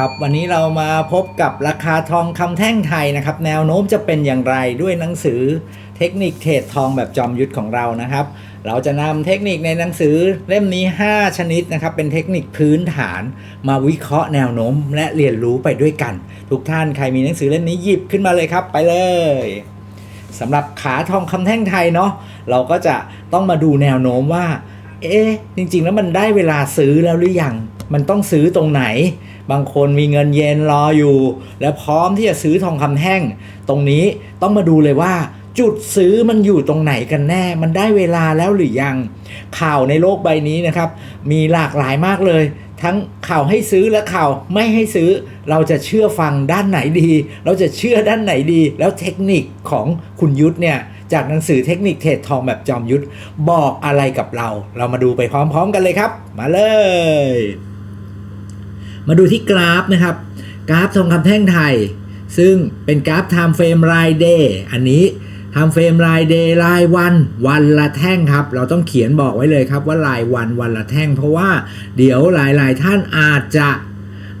ครับวันนี้เรามาพบกับราคาทองคำแท่งไทยนะครับ แนวโน้มจะเป็นอย่างไรด้วยหนังสือเทคนิคเทรดทองแบบจอมยุทธของเรานะครับ เราจะนำเทคนิคในหนังสือเล่มนี้ 5 ชนิดนะครับ เป็นเทคนิคพื้นฐาน มาวิเคราะห์แนวโน้มและเรียนรู้ไปด้วยกัน ทุกท่านใครมีหนังสือเล่มนี้หยิบขึ้นมาเลยครับ ไปเลยสำหรับขาทองคำแท่งไทยเนาะเราก็จะต้องมาดูแนวโน้มว่า เอ๊ะจริง ๆ แล้วมันได้เวลาซื้อแล้วหรือยัง มันต้องซื้อตรงไหน บางคนมีเงินเย็นรออยู่ แล้วพร้อมที่จะซื้อทองคำแท่ง ตรงนี้ต้องมาดูเลยว่าจุดซื้อมันอยู่ตรงไหนกันแน่ มันได้เวลาแล้วหรือยัง ข่าวในโลกใบนี้นะครับ มีหลากหลายมากเลย ทั้งข่าวให้ซื้อและข่าวไม่ให้ซื้อ เราจะเชื่อฟังด้านไหนดี เราจะเชื่อด้านไหนดี แล้วเทคนิคของคุณยุทธเนี่ยจากหนังสือเทคนิคเทรดทองแบบจอมยุทธบอกอะไรกับเรา เรามาดูไปพร้อมๆกันเลยครับ มาเลย มาดูที่กราฟนะครับ กราฟทองคำแท่งไทย ซึ่งเป็นกราฟ time frame รายเดย์อันนี้ time frame รายเดย์รายวัน วันละแท่งครับ เราต้องเขียนบอกไว้เลยครับว่ารายวันวันละแท่ง เพราะว่าเดี๋ยวหลาย ๆ ท่านอาจจะ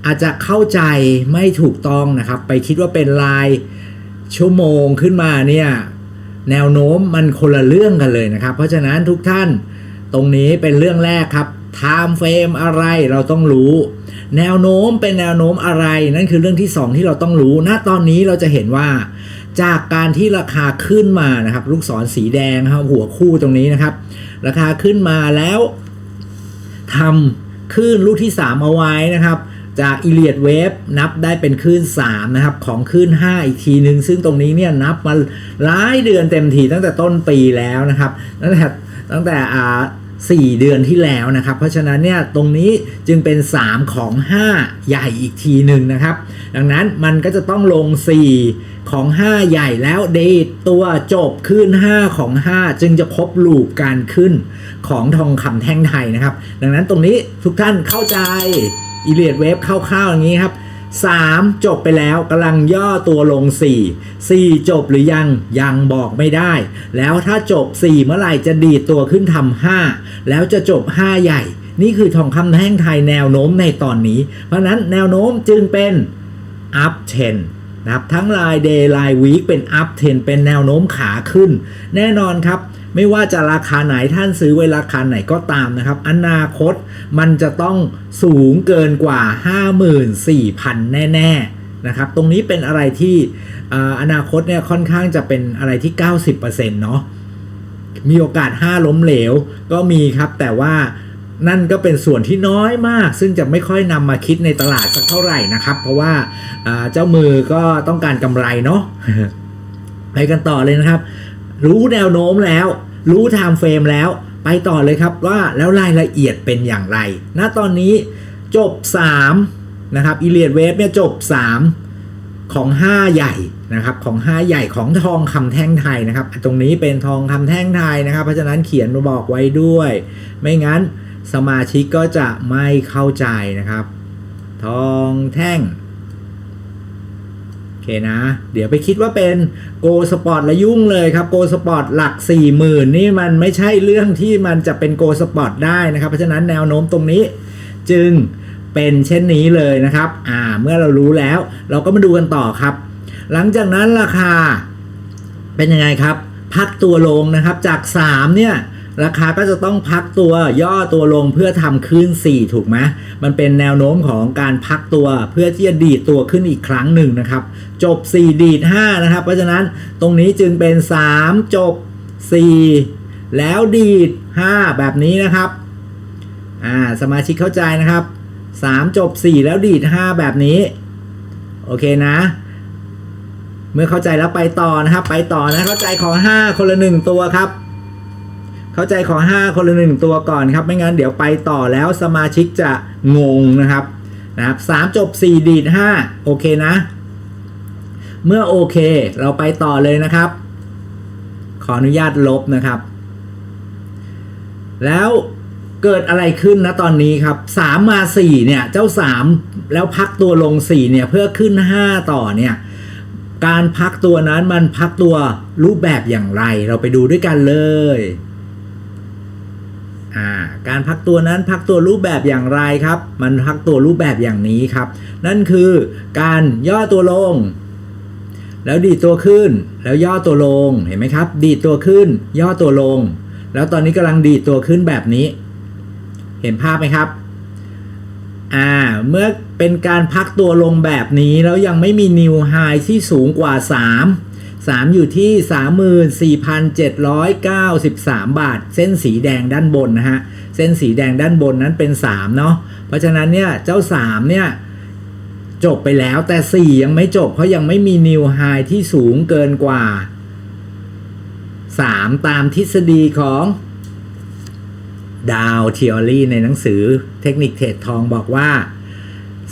อาจจะเข้าใจไม่ถูกต้องนะครับ ไปคิดว่าเป็นรายชั่วโมงขึ้นมาเนี่ยแนวโน้มมันคนละเรื่องกันเลยนะครับ เพราะฉะนั้นทุกท่านตรงนี้เป็นเรื่องแรกครับ time frame อะไรเราต้องรู้ แนวโน้มเป็นแนวโน้มอะไร นั่นคือเรื่องที่ 2 ที่เราต้องรู้ ณตอนนี้เราจะเห็นว่า จากการที่ราคาขึ้นมานะครับ ลูกศรสีแดงครับหัวคู่ตรงนี้นะครับ ราคาขึ้นมาแล้วทำคลื่นลูกที่ 3 เอาไว้นะครับจากอิเลียดเวฟนับได้เป็นคลื่น3นะครับของคลื่น 5 อีกทีหนึ่งซึ่งตรงนี้เนี่ยนับมาหลายเดือนเต็มทีตั้งแต่ต้นปีแล้วนะครับตั้งแต่ตั้งแต่อ่า 4 เดือนที่แล้วนะครับ เพราะฉะนั้นเนี่ยตรงนี้จึงเป็น 3 ของ 5 ใหญ่อีกทีหนึ่งนะครับ ดังนั้นมันก็จะต้องลง 4 ของ 5 ใหญ่แล้วเดทตัวจบขึ้น 5 ของ 5 จึงจะครบลูปการขึ้นของทองคำแท่งไทยนะครับ ดังนั้นตรงนี้ทุกท่านเข้าใจอีเลียดเวฟคร่าวๆอย่างนี้ครับ 3 จบไปแล้วกำลังย่อตัวลง 4 4 จบหรือยังยังบอกไม่ได้ แล้วถ้าจบ 4 เมื่อไหร่จะดีดตัวขึ้นทำ5แล้วจะจบ 5 ใหญ่ นี่คือทองคำแท่งไทยแนวโน้มในตอนนี้ เพราะนั้นแนวโน้มจึงเป็น up trend นะครับทั้งราย day ราย week เป็น up trend เป็นแนวโน้มขาขึ้น แน่นอนครับ ไม่ว่าจะราคาไหนท่านซื้อไว้ราคาไหนก็ตามนะครับ อนาคตมันจะต้องสูงเกินกว่า 54,000 แน่ๆนะครับ ตรงนี้เป็นอะไรที่อนาคตเนี่ยค่อนข้างจะเป็นอะไรที่ 90%เนาะมีโอกาส 5 ล้มเหลวก็มีครับ แต่ว่านั่นก็เป็นส่วนที่น้อยมาก ซึ่งจะไม่ค่อยนำมาคิดในตลาดสักเท่าไหร่นะครับ เพราะว่าเจ้ามือก็ต้องการกำไรเนาะไปกันต่อเลยนะครับ รู้แนวโน้มแล้ว รู้ไทม์เฟรมแล้วไปต่อเลยครับว่าแล้วรายละเอียดเป็นอย่างไร ณ ตอนนี้จบ 3 นะครับอีเลียดเวฟเนี่ยจบ 3 ของ 5 ใหญ่นะครับของ 5 ใหญ่ของทองคำแท่งไทยนะครับ ตรงนี้เป็นทองคำแท่งไทยนะครับ เพราะฉะนั้นเขียนมาบอกไว้ด้วย ไม่งั้นสมาชิกก็จะไม่เข้าใจนะครับ ทองแท่ง คนะ เดี๋ยวไปคิดว่าเป็นโกสปอร์ตละยุ่งเลยครับโกสปอร์ตหลัก 4 0,000 นี่มันไม่ใช่เรื่องที่มันจะเป็นโกสปอร์ตได้นะครับ เพราะฉะนั้นแนวโน้มตรงนี้จึงเป็นเช่นนี้เลยนะครับ อ่า เมื่อเรารู้แล้ว เราก็มาดูกันต่อครับ หลังจากนั้นราคาเป็นยังไงครับ พักตัวลงนะครับจาก 3 เนี่ย ราคาก็จะต้องพักตัวย่อตัวลงเพื่อทำขึ้น4ถูกไหมมันเป็นแนวโน้มของการพักตัวเพื่อที่จะดีดตัวขึ้นอีกครั้งหนึ่งนะครับ จบ 4 ดีด5นะครับ เพราะฉะนั้นตรงนี้จึงเป็น 3 จบ 4 แล้วดีด 5 แบบนี้นะครับอ่าสมาชิกเข้าใจนะครับ 3 จบ 4 แล้วดีด 5 แบบนี้ โอเคนะเมื่อเข้าใจแล้วไปต่อนะครับ ไปต่อนะเข้าใจขอ 5 คนละ 1 ตัวครับ เข้าใจขอ 5 คนละ1ตัวก่อนครับ ไม่งั้นเดี๋ยวไปต่อแล้วสมาชิกจะงงนะครับนะครับ3จบ 4 ดีด 5 โอเคนะ เมื่อโอเค เราไปต่อเลยนะครับ ขออนุญาตลบนะครับ แล้วเกิดอะไรขึ้นนะตอนนี้ครับ3มา4เนี่ยเจ้า 3 แล้วพักตัวลง 4 เนี่ยเพื่อขึ้น 5 ต่อเนี่ยการพักตัวนั้นมันพักตัวรูปแบบอย่างไร เราไปดูด้วยกันเลย อ่าการพักตัวนั้นพักตัวรูปแบบอย่างไรครับ มันพักตัวรูปแบบอย่างนี้ครับ นั่นคือการย่อตัวลง แล้วดีดตัวขึ้น แล้วย่อตัวลงเห็นไหมครับ ดีดตัวขึ้น ย่อตัวลง แล้วตอนนี้กำลังดีดตัวขึ้นแบบนี้ เห็นภาพไหมครับอ่าเมื่อเป็นการพักตัวลงแบบนี้แล้วยังไม่มีนิวไฮที่สูงกว่า 3 3 อยู่ที่ 34,793 บาท เส้นสีแดงด้านบนนะฮะ เส้นสีแดงด้านบนนั้นเป็น 3 เนาะ เพราะฉะนั้นเนี่ย เจ้า 3 เนี่ย จบไปแล้วแต่ 4 ยังไม่จบ เพราะยังไม่มีนิวไฮที่สูงเกินกว่า 3 ตามทฤษฎีของดาวเทอรี่ในหนังสือเทคนิคเทรดทองบอกว่า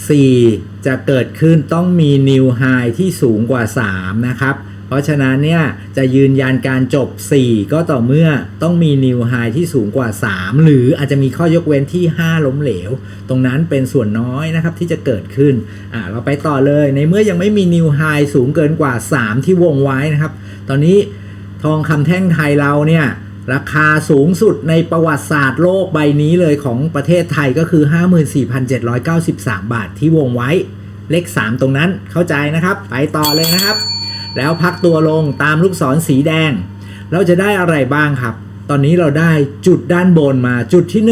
4 จะเกิดขึ้นต้องมีนิวไฮที่สูงกว่า 3 นะครับ เพราะฉะนั้นเนี่ยจะยืนยันการจบ 4 ก็ต่อเมื่อต้องมีนิวไฮที่สูงกว่า 3 หรืออาจจะมีข้อยกเว้นที่ 5 ล้มเหลว ตรงนั้นเป็นส่วนน้อยนะครับที่จะเกิดขึ้นอ่าเราไปต่อเลยในเมื่อยังไม่มีนิวไฮสูงเกินกว่า 3 ที่วงไว้นะครับ ตอนนี้ทองคำแท่งไทยเราเนี่ยราคาสูงสุดในประวัติศาสตร์โลกใบนี้เลยของประเทศไทยก็คือ 54,793 บาทที่วงไว้ เลข 3 ตรงนั้นเข้าใจนะครับ ไปต่อเลยนะครับ แล้วพักตัวลงตามลูกศรสีแดง เราจะได้อะไรบ้างครับ ตอนนี้เราได้จุดด้านบนมาจุดที่ 1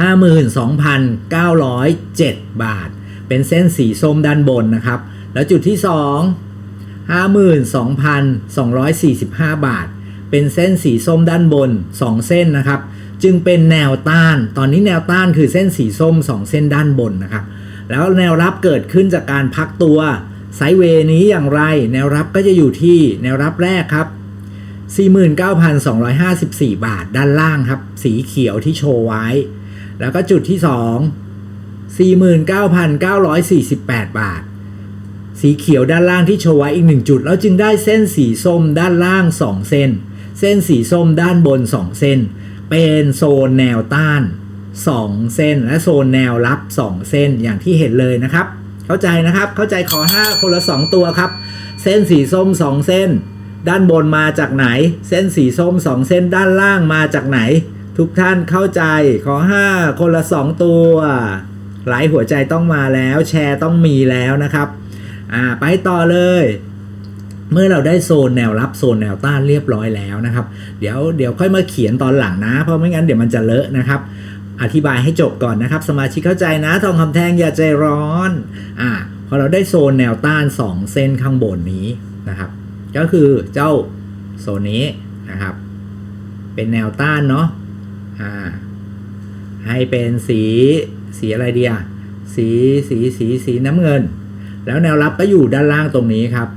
52,907 บาท เป็นเส้นสีส้มด้านบนนะครับ แล้วจุดที่ 2 52,245 บาท เป็นเส้นสีส้มด้านบน 2 เส้นนะครับ จึงเป็นแนวต้าน ตอนนี้แนวต้านคือเส้นสีส้ม 2 เส้นด้านบนนะครับ แล้วแนวรับเกิดขึ้นจากการพักตัว ไซด์เวย์นี้อย่างไร แนวรับก็จะอยู่ที่แนวรับแรกครับ 49,254 บาทด้านล่างครับ สีเขียวที่โชว์ไว้ แล้วก็จุดที่ 2 49,948 บาท สีเขียวด้านล่างที่โชว์ไว้อีก 1 จุด แล้วจึงได้เส้นสีส้มด้านล่าง 2 เส้น เส้นสีส้มด้านบน 2 เส้น เป็นโซนแนวต้าน 2 เส้น และโซนแนวรับ 2 เส้นอย่างที่เห็นเลยนะครับ เข้าใจนะครับ เข้าใจขอ 5 คนละ 2 ตัวครับ เส้นสีส้ม 2 เส้น ด้านบนมาจากไหน เส้นสีส้ม 2 เส้นด้านล่างมาจากไหน ทุกท่านเข้าใจขอ 5 คนละ 2 ตัว หลายหัวใจต้องมาแล้วแชร์ต้องมีแล้วนะครับอ่าไปต่อเลยเมื่อเราได้โซนแนวรับโซนแนวต้านเรียบร้อยแล้วนะครับ เดี๋ยวเดี๋ยวค่อยมาเขียนตอนหลังนะ เพราะไม่งั้นเดี๋ยวมันจะเลอะนะครับ อธิบายให้จบก่อนนะครับ สมาชิกเข้าใจนะ ทองคำแท่งอย่าใจร้อนอ่าพอเราได้โซนแนวต้าน 2 เส้นข้างบนนี้นะครับ ก็คือเจ้าโซนนี้นะครับ เป็นแนวต้านเนาะอ่าให้เป็นสีสีอะไรเดียสีสีสีสีน้ำเงิน แล้วแนวรับก็อยู่ด้านล่างตรงนี้ครับ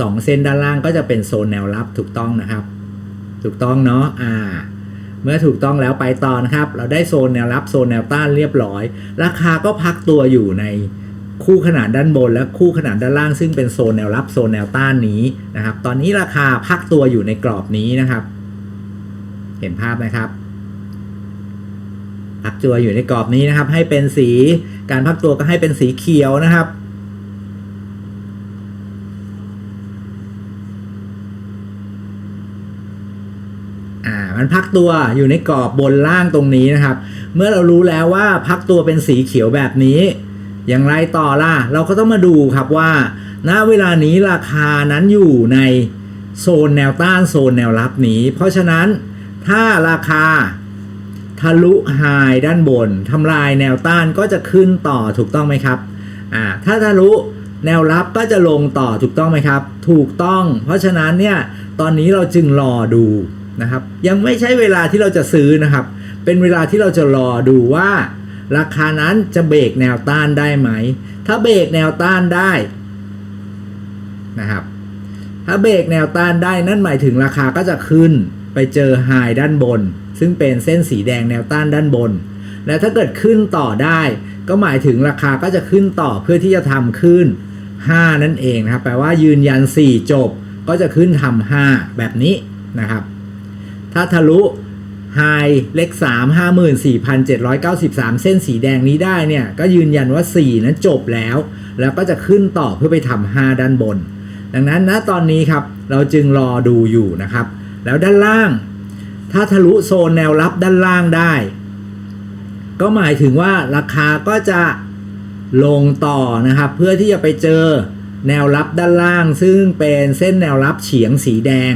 สองเส้นด้านล่างก็จะเป็นโซนแนวรับถูกต้องนะครับ ถูกต้องเนาะอ่า เมื่อถูกต้องแล้วไปต่อนะครับ เราได้โซนแนวรับโซนแนวต้านเรียบร้อย ราคาก็พักตัวอยู่ในคู่ขนาดด้านบนและคู่ขนาดด้านล่าง ซึ่งเป็นโซนแนวรับโซนแนวต้านนี้นะครับ ตอนนี้ราคาพักตัวอยู่ในกรอบนี้นะครับ เห็นภาพไหมครับพักตัวอยู่ในกรอบนี้นะครับ ให้เป็นสีการพักตัวก็ให้เป็นสีเขียวนะครับ มันพักตัวอยู่ในกรอบบนล่างตรงนี้นะครับ เมื่อเรารู้แล้วว่าพักตัวเป็นสีเขียวแบบนี้ อย่างไรต่อล่ะ เราก็ต้องมาดูครับว่า ณเวลานี้ราคานั้นอยู่ในโซนแนวต้านโซนแนวรับนี้ เพราะฉะนั้นถ้าราคาทะลุไฮด้านบนทำลายแนวต้านก็จะขึ้นต่อถูกต้องไหมครับอ่าถ้าทะลุแนวรับก็จะลงต่อถูกต้องไหมครับ ถูกต้อง เพราะฉะนั้นเนี่ยตอนนี้เราจึงรอดู นะครับ ยังไม่ใช่เวลาที่เราจะซื้อนะครับ เป็นเวลาที่เราจะรอดูว่า ราคานั้นจะเบรกแนวต้านได้ไหม ถ้าเบรกแนวต้านได้นะครับ ถ้าเบรกแนวต้านได้นั่นหมายถึงราคาก็จะขึ้นไปเจอไฮด้านบน ซึ่งเป็นเส้นสีแดงแนวต้านด้านบน และถ้าเกิดขึ้นต่อได้ ก็หมายถึงราคาก็จะขึ้นต่อเพื่อที่จะทำขึ้น 5 นั่นเองนะครับ แปลว่ายืนยัน 4 จบ ก็จะขึ้นทำ5แบบนี้นะครับ ถ้าทะลุไฮเลข3 54,793 เส้นสีแดงนี้ได้เนี่ย ก็ยืนยันว่า 4 นั้นจบแล้ว แล้วก็จะขึ้นต่อเพื่อไปทำ5ด้านบน ดังนั้นนะตอนนี้ครับ เราจึงรอดูอยู่นะครับ แล้วด้านล่าง ถ้าทะลุโซนแนวรับด้านล่างได้ ก็หมายถึงว่าราคาก็จะลงต่อนะครับ เพื่อที่จะไปเจอแนวรับด้านล่าง ซึ่งเป็นเส้นแนวรับเฉียงสีแดง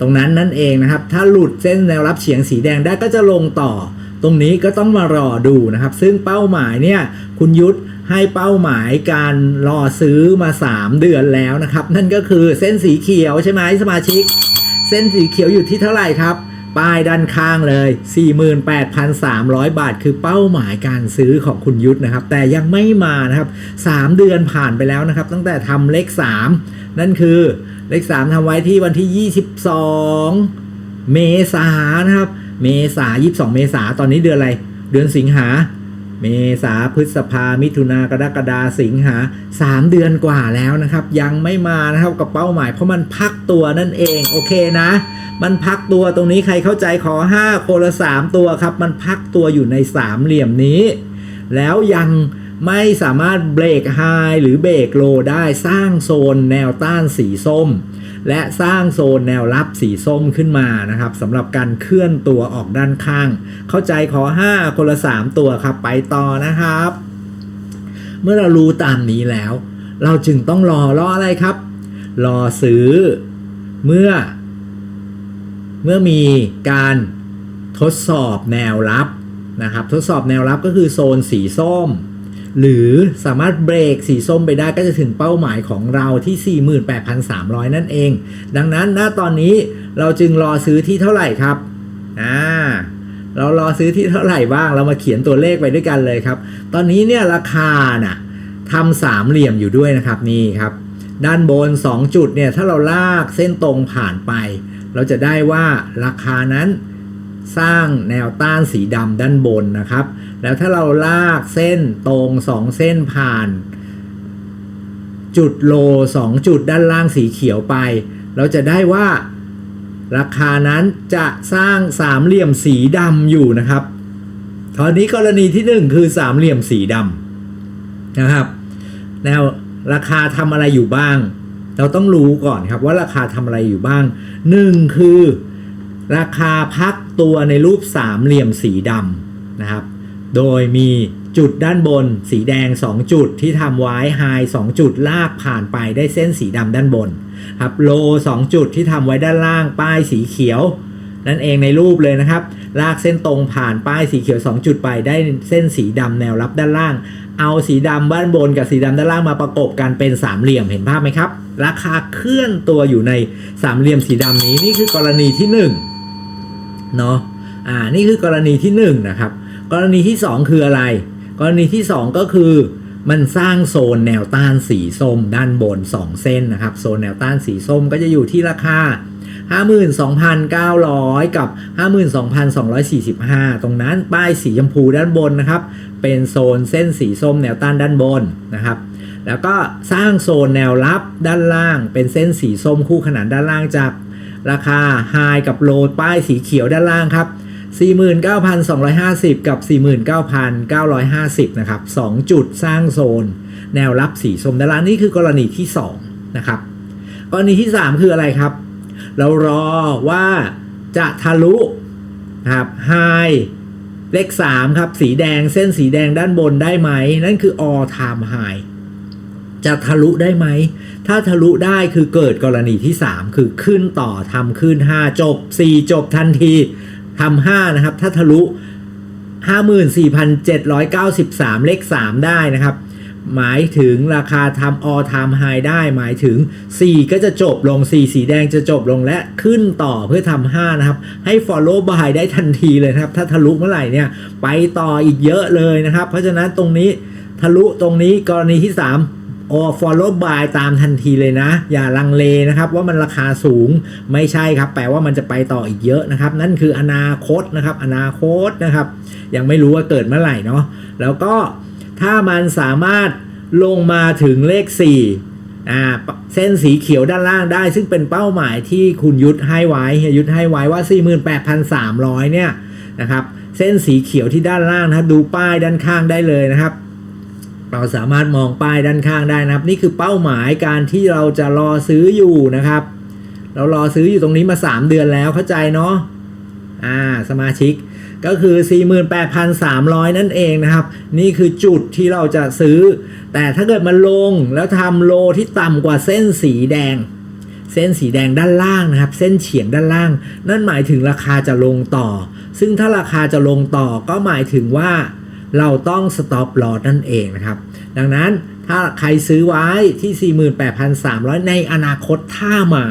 ตรงนั้นนั่นเองนะครับ ถ้าหลุดเส้นแนวรับเฉียงสีแดงได้ก็จะลงต่อ ตรงนี้ก็ต้องมารอดูนะครับ ซึ่งเป้าหมายเนี่ยคุณยุทธให้เป้าหมายการรอซื้อมา 3 เดือนแล้วนะครับ นั่นก็คือเส้นสีเขียวใช่ไหมสมาชิก เส้นสีเขียวอยู่ที่เท่าไหร่ครับ ป้ายด้านข้างเลย 48,300 บาท คือเป้าหมายการซื้อของคุณยุทธนะครับ แต่ยังไม่มานะครับ 3 เดือนผ่านไปแล้วนะครับ ตั้งแต่ทำเลข 3 นั่นคือเลข 3ทำไว้ที่วันที่ 22 เมษานนะครับ เมษา 22 เมษา ตอนนี้เดือนอะไร เดือนสิงหา เมษาพฤษภา มิถุนากรกฎาสิงหา 3 เดือนกว่าแล้วนะครับ ยังไม่มานะครับกับเป้าหมายเพราะมันพักตัวนั่นเอง โอเคนะ มันพักตัวตรงนี้ใครเข้าใจขอ 5 คนละ 3 ตัวครับ มันพักตัวอยู่ในสามเหลี่ยมนี้ แล้วยังไม่สามารถเบรกไฮหรือเบรกโลได้สร้างโซนแนวต้านสีส้ม และสร้างโซนแนวรับสีส้มขึ้นมานะครับสำหรับการเคลื่อนตัวออกด้านข้าง เข้าใจขอ 5 คนละ 3 ตัวครับไปต่อนะครับ เมื่อเรารู้ตามนี้แล้ว เราจึงต้องรอรออะไรครับ รอซื้อเมื่อ เมื่อมีการทดสอบแนวรับนะครับทดสอบแนวรับก็คือโซนสีส้ม หรือสามารถเบรกสีส้มไปได้ก็จะถึงเป้าหมายของเราที่ 48,300 นั่นเอง ดังนั้นณตอนนี้เราจึงรอซื้อที่เท่าไหร่ครับอ่าเรารอซื้อที่เท่าไหร่บ้างเรามาเขียนตัวเลขไปด้วยกันเลยครับ ตอนนี้เนี่ยราคาน่ะทำสามเหลี่ยมอยู่ด้วยนะครับนี่ครับ ด้านบน 2 จุดเนี่ยถ้าเราลากเส้นตรงผ่านไป เราจะได้ว่าราคานั้นสร้างแนวต้านสีดำด้านบนนะครับ แล้วถ้าเราลากเส้นตรง 2 เส้นผ่าน จุดโล 2 จุดด้านล่างสีเขียวไป เราจะได้ว่าราคานั้นจะสร้างสามเหลี่ยมสีดำอยู่นะครับตอนนี้กรณีที่ 1 คือสามเหลี่ยมสีดำนะครับ แนวราคาทำอะไรอยู่บ้าง เราต้องรู้ก่อนครับว่าราคาทำอะไรอยู่บ้างหนึ่งคือ ราคาพักตัวในรูปสามเหลี่ยมสีดำนะครับ โดยมีจุดด้านบนสีแดง 2 จุดที่ทำไว้ไฮ2จุดลากผ่านไปได้เส้นสีดำด้านบนครับโล2จุดที่ทำไว้ด้านล่างป้ายสีเขียว นั่นเองในรูปเลยนะครับ ลากเส้นตรงผ่านป้ายสีเขียว 2 จุดไปได้เส้นสีดำแนวรับด้านล่าง เอาสีดำด้านบนกับสีดำด้านล่างมาประกบกันเป็นสามเหลี่ยมเห็นภาพไหมครับ ราคาเคลื่อนตัวอยู่ในสามเหลี่ยมสีดำนี้นี่คือกรณีที่หนึ่งเนาะอ่านี่คือกรณีที่1นนะครับกรณีที่ 2 คืออะไร กรณีที่ 2 ก็คือมันสร้างโซนแนวต้านสีส้มด้านบน 2 เส้นนะครับโซนแนวต้านสีส้มก็จะอยู่ที่ราคา 52,900 กับ 52,245 ตรงนั้นป้ายสีชมพูด้านบนนะครับ เป็นโซนเส้นสีส้มแนวต้านด้านบนนะครับ แล้วก็สร้างโซนแนวรับด้านล่าง เป็นเส้นสีส้มคู่ขนานด้านล่างจากราคา High กับ Low ป้ายสีเขียวด้านล่างครับ 49,250 กับ 49,950 นะครับ 2 จุดสร้างโซน แนวรับสีส้มด้านล่างนี่คือกรณีที่ 2 นะครับ กรณีที่ 3 คืออะไรครับ เรารอว่าจะทะลุนะครับ High เลข 3 ครับ สีแดงเส้นสีแดงด้านบนได้ไหม นั่นคือ all time high จะทะลุได้ไหม ถ้าทะลุได้คือเกิดกรณีที่ 3 คือขึ้นต่อทำขึ้น 5 จบ 4 จบทันทีทำ5นะครับ ถ้าทะลุ 54,793 เลข 3 ได้นะครับ หมายถึงราคาทำ all time high ได้ หมายถึง 4 ก็จะจบลง 4 สีแดงจะจบลงและขึ้นต่อเพื่อทำ5นะครับ ให้ follow by ได้ทันทีเลยนะครับ ถ้าทะลุเมื่อไหร่เนี่ย ไปต่ออีกเยอะเลยนะครับ เพราะฉะนั้นตรงนี้ทะลุตรงนี้กรณีที่ 3 อ follow by ตามทันทีเลยนะ อย่าลังเลนะครับว่ามันราคาสูงไม่ใช่ครับ แปลว่ามันจะไปต่ออีกเยอะนะครับ นั่นคืออนาคตนะครับ อนาคตนะครับ ยังไม่รู้ว่าเกิดเมื่อไหร่เนาะแล้วก็ถ้ามันสามารถลงมาถึงเลข 4 อ่า เส้นสีเขียวด้านล่างได้ ซึ่งเป็นเป้าหมายที่คุณยุทธให้ไว้เฮียยุทธให้ไว้ว่า 48,300 เนี่ยนะครับ เส้นสีเขียวที่ด้านล่างนะครับดูป้ายด้านข้างได้เลยนะครับ เราสามารถมองป้ายด้านข้างได้นะครับ นี่คือเป้าหมายการที่เราจะรอซื้ออยู่นะครับ เรารอซื้ออยู่ตรงนี้มา 3 เดือนแล้วเข้าใจเนาะอ่าสมาชิกก็คือ 48,300 นั่นเองนะครับ นี่คือจุดที่เราจะซื้อ แต่ถ้าเกิดมันลงแล้วทำโลที่ต่ำกว่าเส้นสีแดง เส้นสีแดงด้านล่างนะครับ เส้นเฉียงด้านล่าง นั่นหมายถึงราคาจะลงต่อ ซึ่งถ้าราคาจะลงต่อก็หมายถึงว่า เราต้อง stop loss นั่นเองนะครับ ดังนั้นถ้าใครซื้อไว้ที่ 48,300 ในอนาคตถ้ามา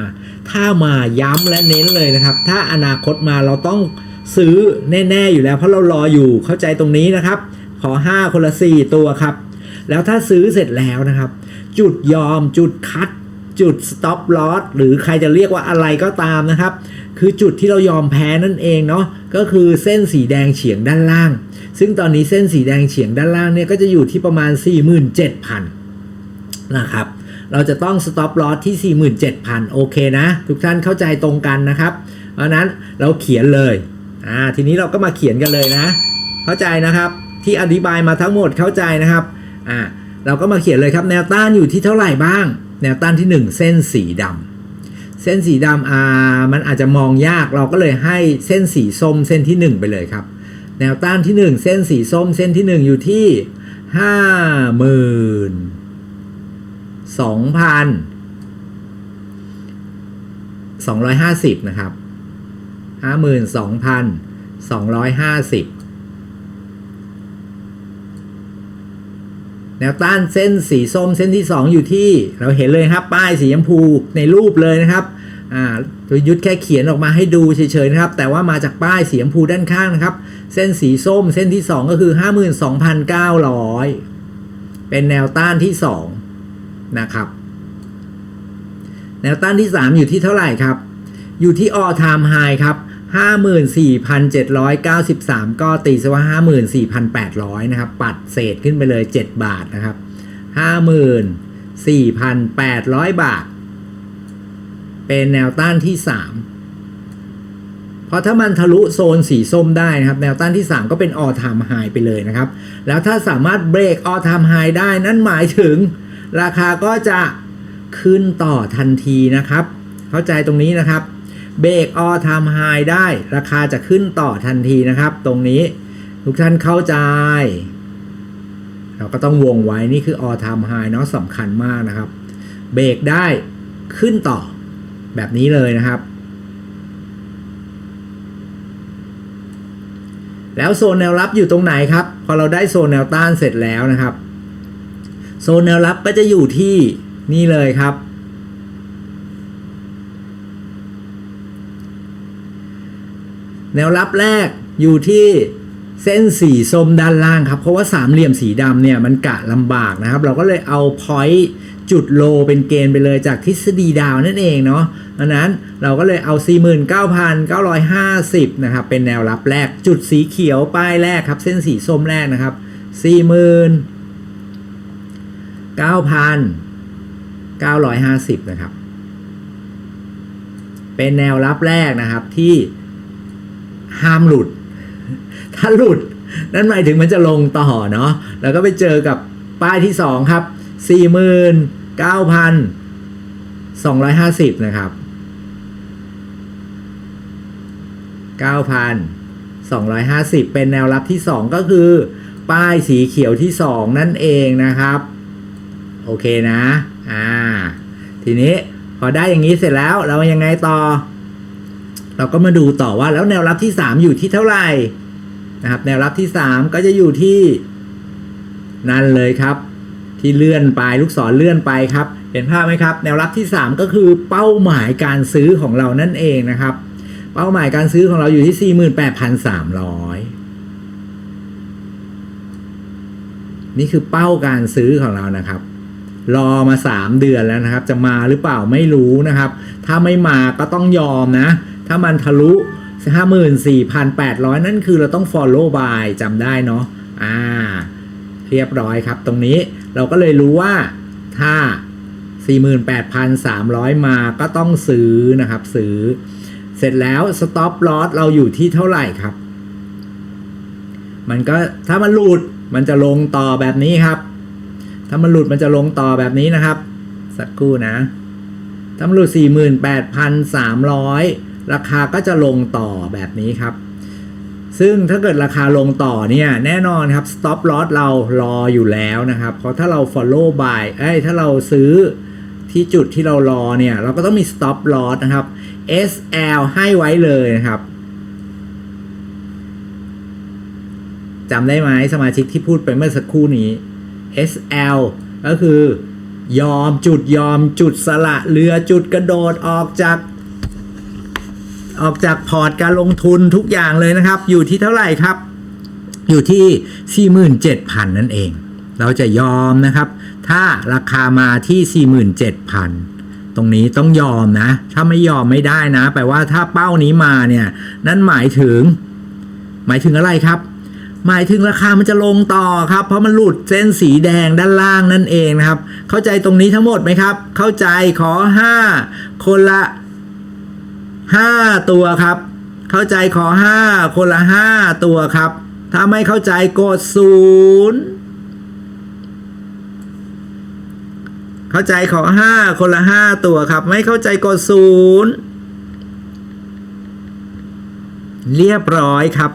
ถ้ามาย้ำและเน้นเลยนะครับ ถ้าอนาคตมาเราต้องซื้อแน่ๆอยู่แล้ว เพราะเรารออยู่เข้าใจตรงนี้นะครับ ขอ 5 คนละ 4 ตัวครับ แล้วถ้าซื้อเสร็จแล้วนะครับ จุดยอมจุดคัด จุด stop loss หรือใครจะเรียกว่าอะไรก็ตามนะครับ คือจุดที่เรายอมแพ้นั่นเองเนาะก็คือเส้นสีแดงเฉียงด้านล่าง ซึ่งตอนนี้เส้นสีแดงเฉียงด้านล่างเนี่ยก็จะอยู่ที่ประมาณ 47,000นะครับเราจะต้อง stop loss ที่ 47,000 โอเคนะ ทุกท่านเข้าใจตรงกันนะครับ เพราะฉะนั้นเราเขียนเลยอ่าทีนี้เราก็มาเขียนกันเลยนะ เข้าใจนะครับที่อธิบายมาทั้งหมดเข้าใจนะครับอ่าเราก็มาเขียนเลยครับแนวต้านอยู่ที่เท่าไหร่บ้าง แนวต้านที่ 1 เส้นสีดำ เส้นสีดำอ่ามันอาจจะมองยากเราก็เลยให้เส้นสีส้มเส้นที่ 1 ไปเลยครับ แนวต้านที่ 1 เส้นสีส้มเส้นที่ 1 อยู่ที่ 5 0 0 0 0 2,250 นะครับ 52,250 แนวต้านเส้นสีส้มเส้นที่ 2 อยู่ที่ เราเห็นเลยครับป้ายสีชมพูในรูปเลยนะครับอ่าตัวยุทธแค่เขียนออกมาให้ดูเฉยๆนะครับ แต่ว่ามาจากป้ายสีชมพูด้านข้างนะครับ เส้นสีส้มเส้นที่ 2 ก็คือ 52,900 เป็นแนวต้านที่ 2 นะครับ แนวต้านที่ 3 อยู่ที่เท่าไหร่ครับ อยู่ที่ all time high ครับ 54,793 ก็ตีซะว่า 54,800 นะครับ ปัดเศษขึ้นไปเลย 7 บาทนะครับ 54,800 บาท เป็นแนวต้านที่ 3 เพราะถ้ามันทะลุโซนสีส้มได้นะครับ แนวต้านที่ 3 ก็เป็น all time high ไปเลยนะครับ แล้วถ้าสามารถเบรก all time high ได้นั่นหมายถึง ราคาก็จะขึ้นต่อทันทีนะครับ เข้าใจตรงนี้นะครับ เบรกออทำไฮได้ราคาจะขึ้นต่อทันทีนะครับ ตรงนี้ทุกท่านเข้าใจ เราก็ต้องวงไว้นี่คือออทำไฮเนาะสำคัญมากนะครับ เบรกได้ขึ้นต่อแบบนี้เลยนะครับ แล้วโซนแนวรับอยู่ตรงไหนครับ พอเราได้โซนแนวต้านเสร็จแล้วนะครับ โซนแนวรับก็จะอยู่ที่นี่เลยครับ แนวรับแรกอยู่ที่เส้นสีส้มด้านล่างครับ เพราะว่าสามเหลี่ยมสีดำเนี่ยมันกะลำบากนะครับ เราก็เลยเอาพอยต์จุดโลเป็นเกณฑ์ไปเลยจากทฤษฎีดาวนั่นเองเนาะดังนั้นเราก็เลยเอา 49,950 นะครับ เป็นแนวรับแรกจุดสีเขียวป้ายแรกครับ เส้นสีส้มแรกนะครับ 49,950 นะครับ เป็นแนวรับแรกนะครับที่ ห้ามหลุด ถ้าหลุด นั่นหมายถึงมันจะลงต่อเนาะแล้วก็ไปเจอกับป้ายที่สองครับ 49,250 นะครับ 9,250 เป็นแนวรับที่ 2 ก็คือ ป้ายสีเขียวที่ 2 นั่นเองนะครับ โอเคนะ อ่า ทีนี้พอได้อย่างนี้เสร็จแล้วเรายังไงต่อ เราก็มาดูต่อว่าแล้วแนวรับที่ 3 อยู่ที่เท่าไหร่นะครับ แนวรับที่ 3 ก็จะอยู่ที่ นั่นเลยครับ ที่เลื่อนไปลูกศรเลื่อนไปครับ เห็นภาพไหมครับ แนวรับที่ 3 ก็คือเป้าหมายการซื้อของเรานั่นเองนะครับ เป้าหมายการซื้อของเราอยู่ที่ 48,300 นี่คือเป้าการซื้อของเรานะครับรอมา 3 เดือนแล้วนะครับ จะมาหรือเปล่าไม่รู้นะครับ ถ้าไม่มาก็ต้องยอมนะ ถ้ามันทะลุ54,800 นั่นคือเราต้อง follow by จำได้เนาะอ่า เรียบร้อยครับตรงนี้เราก็เลยรู้ว่าถ้า 48,300 มาก็ต้องซื้อนะครับ ซื้อ เสร็จแล้ว stop loss เราอยู่ที่เท่าไหร่ครับ มันก็ถ้ามันหลุดมันจะลงต่อแบบนี้ครับ ถ้ามันหลุดมันจะลงต่อแบบนี้นะครับ สักครู่นะถ้ามันหลุด 48,300 ราคาก็จะลงต่อแบบนี้ครับ ซึ่งถ้าเกิดราคาลงต่อเนี่ยแน่นอนครับ stop loss เรารออยู่แล้วนะครับ เพราะถ้าเรา follow buy เอ้ยถ้าเราซื้อที่จุดที่เรารอเนี่ยเราก็ต้องมี stop loss นะครับ SL ให้ไว้เลยนะครับจำได้ไหมสมาชิกที่พูดไปเมื่อสักครู่นี้ SL ก็คือยอมจุดยอมจุดสละเรือจุดกระโดดออกจาก ออกจากพอร์ตการลงทุนทุกอย่างเลยนะครับ อยู่ที่เท่าไหร่ครับ อยู่ที่ 47,000 นั่นเอง เราจะยอมนะครับ ถ้าราคามาที่ 47,000 ตรงนี้ต้องยอมนะ ถ้าไม่ยอมไม่ได้นะ แปลว่าถ้าเป้านี้มาเนี่ย นั่นหมายถึง หมายถึงอะไรครับหมายถึงราคามันจะลงต่อครับ เพราะมันหลุดเส้นสีแดงด้านล่างนั่นเองนะครับ เข้าใจตรงนี้ทั้งหมดไหมครับ เข้าใจขอ 5 คนละ ห้าตัวครับ เข้าใจขอห้าคนละห้าตัวครับ ถ้าไม่เข้าใจกดศูนย์เข้าใจขอห้าคนละห้าตัวครับ ไม่เข้าใจกดศูนย์เรียบร้อยครับ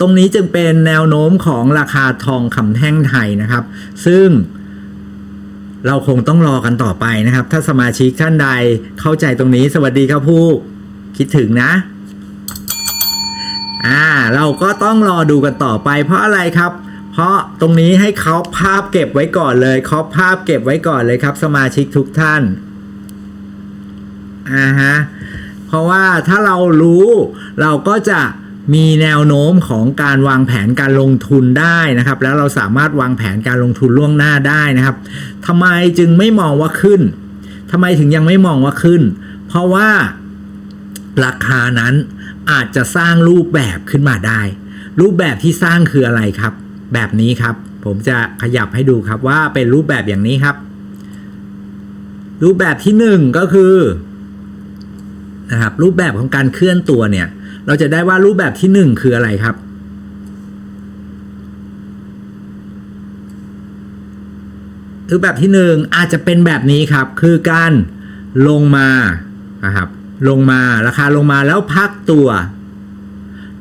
ตรงนี้จึงเป็นแนวโน้มของราคาทองคำแท่งไทยนะครับ ซึ่งเราคงต้องรอกันต่อไปนะครับ ถ้าสมาชิกท่านใดเข้าใจตรงนี้ สวัสดีครับผู้ คิดถึงนะอ่าเราก็ต้องรอดูกันต่อไป เพราะอะไรครับ เพราะตรงนี้ให้เขาภาพเก็บไว้ก่อนเลยเขาภาพเก็บไว้ก่อนเลยครับ สมาชิกทุกท่านอ่าฮะเพราะว่าถ้าเรารู้เราก็จะมีแนวโน้มของการวางแผนการลงทุนได้นะครับ แล้วเราสามารถวางแผนการลงทุนล่วงหน้าได้นะครับทำไมจึงไม่มองว่าขึ้นทำไมถึงยังไม่มองว่าขึ้น เพราะว่า ราคานั้นอาจจะสร้างรูปแบบขึ้นมาได้ รูปแบบที่สร้างคืออะไรครับ แบบนี้ครับ ผมจะขยับให้ดูครับว่าเป็นรูปแบบอย่างนี้ครับ รูปแบบที่หนึ่งก็คือนะครับรูปแบบของการเคลื่อนตัวเนี่ย เราจะได้ว่ารูปแบบที่หนึ่งคืออะไรครับรูปแบบที่หนึ่งอาจจะเป็นแบบนี้ครับ คือการลงมานะครับ ลงมาราคาลงมาแล้วพักตัว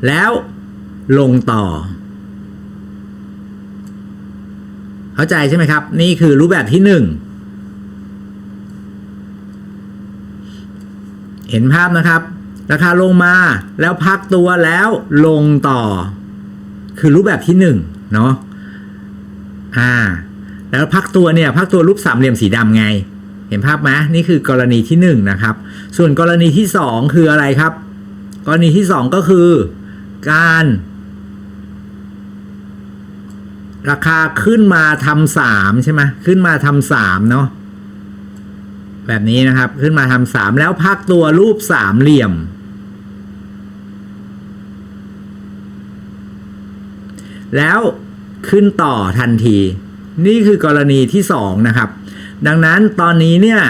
แล้วลงต่อ เข้าใจใช่ไหมครับ นี่คือรูปแบบที่หนึ่งเห็นภาพนะครับ ราคาลงมาแล้วพักตัวแล้วลงต่อ คือรูปแบบที่หนึ่งเนาะอ่า แล้วพักตัวเนี่ย พักตัวรูปสามเหลี่ยมสีดำไง เห็นภาพไหมนี่คือกรณีที่หนึ่งนะครับ ส่วนกรณีที่สองคืออะไรครับ กรณีที่สองก็คือ การ ราคาขึ้นมาทำสามใช่ไหมขึ้นมาทำสามเนาะแบบนี้นะครับขึ้นมาทำสามแล้วพักตัวรูปสามเหลี่ยม แล้วขึ้นต่อทันที นี่คือกรณีที่สองนะครับ ดังนั้นตอนนี้เนี่ย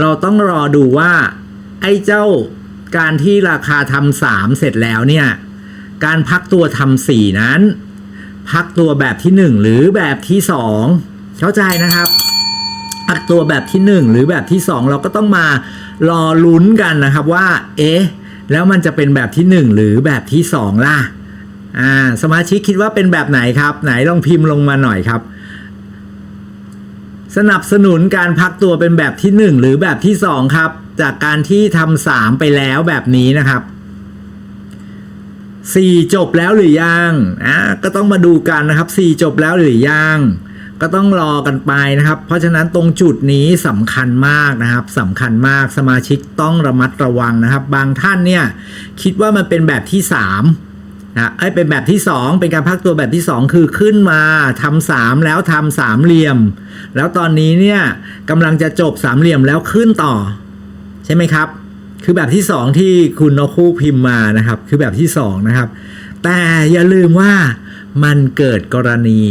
เราต้องรอดูว่า ไอ้เจ้าการที่ราคาทำสามเสร็จแล้วเนี่ย การพักตัวทำสี่นั้น พักตัวแบบที่หนึ่งหรือแบบที่สองเข้าใจนะครับ พักตัวแบบที่หนึ่งหรือแบบที่สองเราก็ต้องมารอลุ้นกันนะครับว่า เอ๊ะแล้วมันจะเป็นแบบที่หนึ่งหรือแบบที่สองล่ะ อ่า สมาชิกคิดว่าเป็นแบบไหนครับ ไหนลองพิมพ์ลงมาหน่อยครับ สนับสนุนการพักตัวเป็นแบบที่หนึ่งหรือแบบที่สองครับ จากการที่ทำสามไปแล้วแบบนี้นะครับสี่จบแล้วหรือยังอ่าก็ต้องมาดูกันนะครับสี่จบแล้วหรือยังก็ต้องรอกันไปนะครับ เพราะฉะนั้นตรงจุดนี้สำคัญมากนะครับสำคัญมากสมาชิกต้องระมัดระวังนะครับ บางท่านเนี่ยคิดว่ามันเป็นแบบที่สาม นะไอ้เป็นแบบที่2เป็นการพักตัวแบบที่2คือขึ้นมาทำสามแล้วทำสามเหลี่ยม แล้วตอนนี้เนี่ยกำลังจะจบสามเหลี่ยมแล้วขึ้นต่อ ใช่ไหมครับ คือแบบที่2ที่คุณนกคู่พิมพ์มานะครับ คือแบบที่2นะครับ แต่อย่าลืมว่ามันเกิดกรณี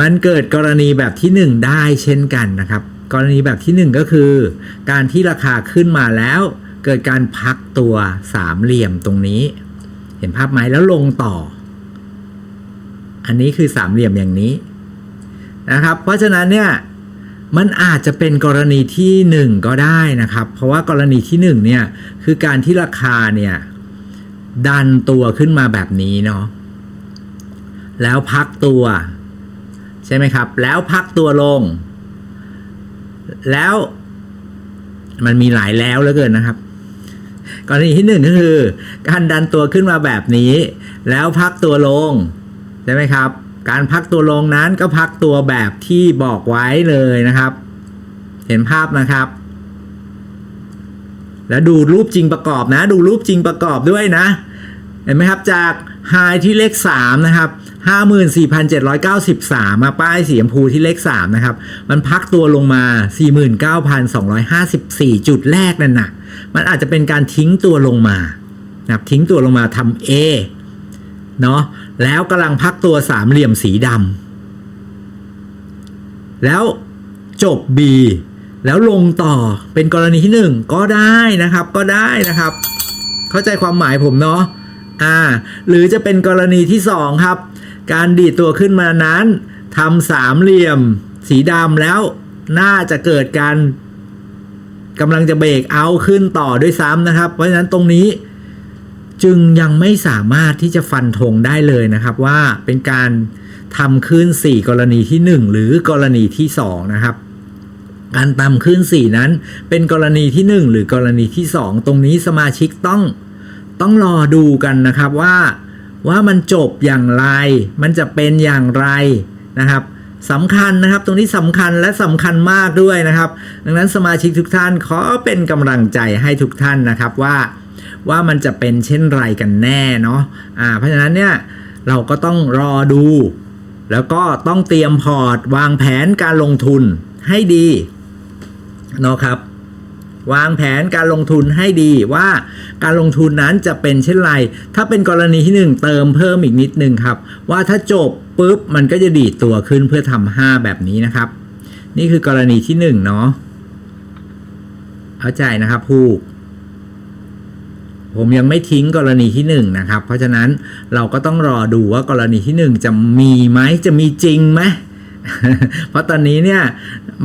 มันเกิดกรณีแบบที่1ได้เช่นกันนะครับ กรณีแบบที่1ก็คือ การที่ราคาขึ้นมาแล้ว เกิดการพักตัวสามเหลี่ยมตรงนี้ เห็นภาพไหมแล้วลงต่อ อันนี้คือสามเหลี่ยมอย่างนี้นะครับ เพราะฉะนั้นเนี่ยมันอาจจะเป็นกรณีที่หนึ่งก็ได้นะครับ เพราะว่ากรณีที่หนึ่งเนี่ยคือการที่ราคาเนี่ยดันตัวขึ้นมาแบบนี้เนาะแล้วพักตัว ใช่ไหมครับ แล้วพักตัวลง แล้วมันมีหลายแล้วเหลือเกินนะครับ กรณีที่หนึ่งก็คือ การดันตัวขึ้นมาแบบนี้ แล้วพักตัวลงใช่ไหมครับ การพักตัวลงนั้นก็พักตัวแบบที่บอกไว้เลยนะครับ เห็นภาพนะครับ แล้วดูรูปจริงประกอบนะ ดูรูปจริงประกอบด้วยนะ เห็นไหมครับจากไฮที่เลข3นะครับ 54,793มาป้ายสีชมพูที่เลข 3 นะครับ มันพักตัวลงมา 49,254 จุดแรกนั่นนะมันอาจจะเป็นการทิ้งตัวลงมานะครับทิ้งตัวลงมาทำ A เนาะแล้วกำลังพักตัวสามเหลี่ยมสีดำแล้วจบ B แล้วลงต่อเป็นกรณีที่ 1 ก็ได้นะครับก็ได้นะครับ เข้าใจความหมายผมเนาะอ่า หรือจะเป็นกรณีที่ 2 ครับ การดีดตัวขึ้นมานั้นทำสามเหลี่ยม สีดำแล้วน่าจะเกิดการกำลังจะเบรกเอาขึ้นต่อด้วยซ้ำนะครับ เพราะฉะนั้นตรงนี้จึงยังไม่สามารถที่จะฟันธงได้เลยนะครับว่าเป็นการทำขึ้น 4 กรณีที่ 1 หรือกรณีที่ 2 นะครับ การตำขึ้น 4 นั้น เป็นกรณีที่ 1 หรือกรณีที่ 2 ตรงนี้สมาชิกต้องต้องรอดูกันนะครับว่า ว่ามันจบอย่างไร มันจะเป็นอย่างไรนะครับสำคัญนะครับ ตรงนี้สำคัญและสำคัญมากด้วยนะครับ ดังนั้นสมาชิกทุกท่านขอเป็นกำลังใจให้ทุกท่านนะครับว่าว่ามันจะเป็นเช่นไรกันแน่เนาะอ่าเพราะฉะนั้นเนี่ยเราก็ต้องรอดู แล้วก็ต้องเตรียมพอร์ต วางแผนการลงทุนให้ดีเนาะครับ วางแผนการลงทุนให้ดีว่าการลงทุนนั้นจะเป็นเช่นไร ถ้าเป็นกรณีที่ 1 เติมเพิ่มอีกนิดนึงครับ ว่าถ้าจบปุ๊บมันก็จะดีดตัวขึ้นเพื่อทำ5แบบนี้นะครับ นี่คือกรณีที่1เนาะเข้าใจนะครับผู้ผมยังไม่ทิ้งกรณีที่1นงนะครับ เพราะฉะนั้นเราก็ต้องรอดูว่ากรณีที่ 1 จะมีไหมจะมีจริงไหม เพราะตอนนี้เนี่ย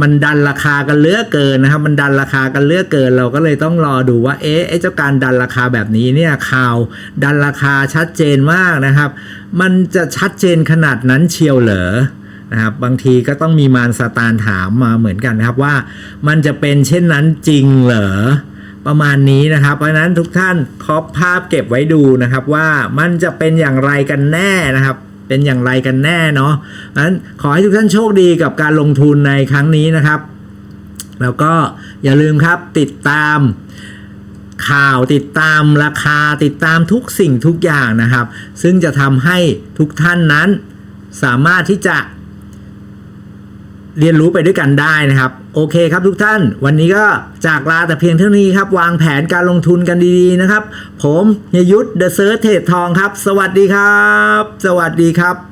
มันดันราคากันเลือกเกินนะครับ มันดันราคากันเลือกเกิน เราก็เลยต้องรอดูว่าเอ๊ะเจ้าการดันราคาแบบนี้เนี่ยข่าวดันราคาชัดเจนมากนะครับ มันจะชัดเจนขนาดนั้นเชียวเหรอนะครับบางทีก็ต้องมีมารสตานถามมาเหมือนกันนะครับว่ามันจะเป็นเช่นนั้นจริงเหรอประมาณนี้นะครับ เพราะฉะนั้นทุกท่านครอบภาพเก็บไว้ดูนะครับว่ามันจะเป็นอย่างไรกันแน่นะครับ เป็นอย่างไรกันแน่เนาะเพราะฉะนั้นขอให้ทุกท่านโชคดีกับการลงทุนในครั้งนี้นะครับ แล้วก็อย่าลืมครับติดตามข่าวติดตามราคาติดตามทุกสิ่งทุกอย่างนะครับ ซึ่งจะทำให้ทุกท่านนั้นสามารถที่จะเรียนรู้ไปด้วยกันได้นะครับ โอเคครับทุกท่าน วันนี้ก็จากลาแต่เพียงเท่านี้ครับ วางแผนการลงทุนกันดีๆนะครับ ผมยยุทธเดอะเซิร์ชเทรดทองครับ สวัสดีครับ สวัสดีครับ